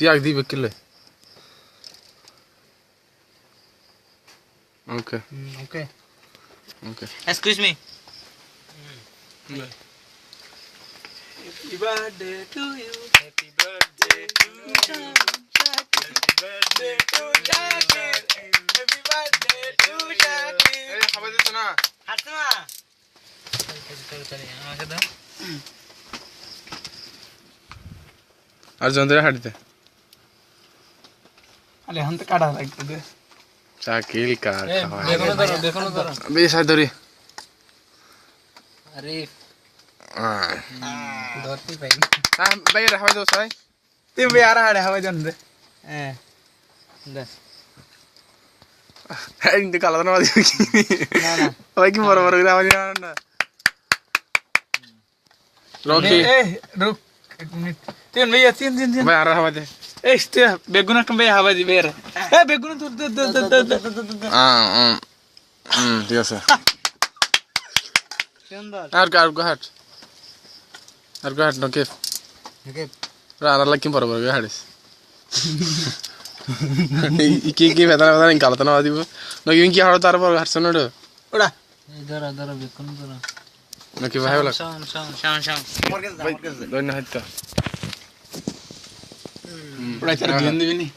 তুই আগ দিবে কিলে okay okay okay excuse me Happy birthday to you. Happy birthday to happy birthday to happy birthday to এই খাবার দিছ না হাসমা আমাকে দাও আর জন্দরে হাঁটিতে আরে এখন তো কাটা লাগতো দে। চাকিল কার খাওয়া দেখো ধরো দেখো ধরো। বেশ আয় ধরি। আরে। ধরতে পাই ভাই খাবার দাও সবাই। তুই বে আর হাড়ে হাওয়াই দেন দে। হ্যাঁ দে। এই কিন্তু কালা না বাজি না না। সবাই কি বড় বড় করে আওয়াজ না রকি। এ রুক এক মিনিট। তিন ভাইয়া এই বেগুন একটা ভাই হাওয়াই দিবে এর এ বেগুন আহ হুম ঠিক আছে সুন্দর আর আর হাট আর হাট নকে ওকে রানার লাগি বড় বড় করে হাড়িস কি কি বেদনা বেদনা কালাতে না দিব নকি কি হাড় তার পর হাঁটছ না ওড়া এই ধরো ধরো বেকন ধরো নাকি ভাই বলা শাম শাম শাম শাম দৈন্য ওড়া চার বিয়ান দিবি নি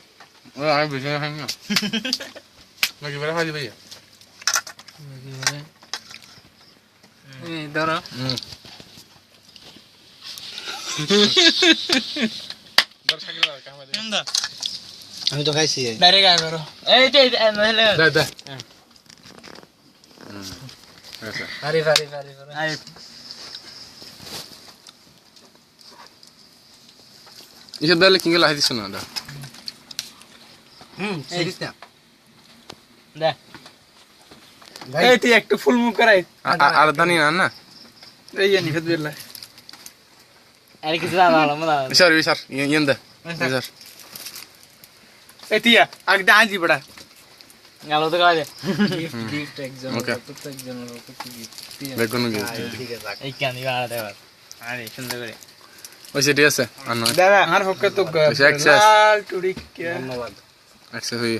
ও আমি বেশি খাই না নাকি বেড়া খাই ভাইয়া এই ধরো আমি তো খাইছি ডাইরেক্ট আয় করো এই যে নহলে দে দে পারি পারি পারি পারি আয় ইসব দিলে কিঙ্গে লাহি দিছ না হুম সিরিজ না দে ভাই এই তুই একটু ফুল মুখ করাই আর দানি না না এই জানি ফেদ বিল্লা আর কিছু দাও ভালো মজা স্যার স্যার ইয়েন দে স্যার এই তিয়া আগে দা আজি বড়া গালো তো কাজে গিফট একজন Okay. প্রত্যেকজন গিফট বেগুন গিয়ে ঠিক আছে এই কানি বাড়া দেবার আরে সুন্দর করে ওই সেটি আছে আর দাদা আমার হকে তো লাল টুড়ি কে ধন্যবাদ অ্যাক্সেস হয়ে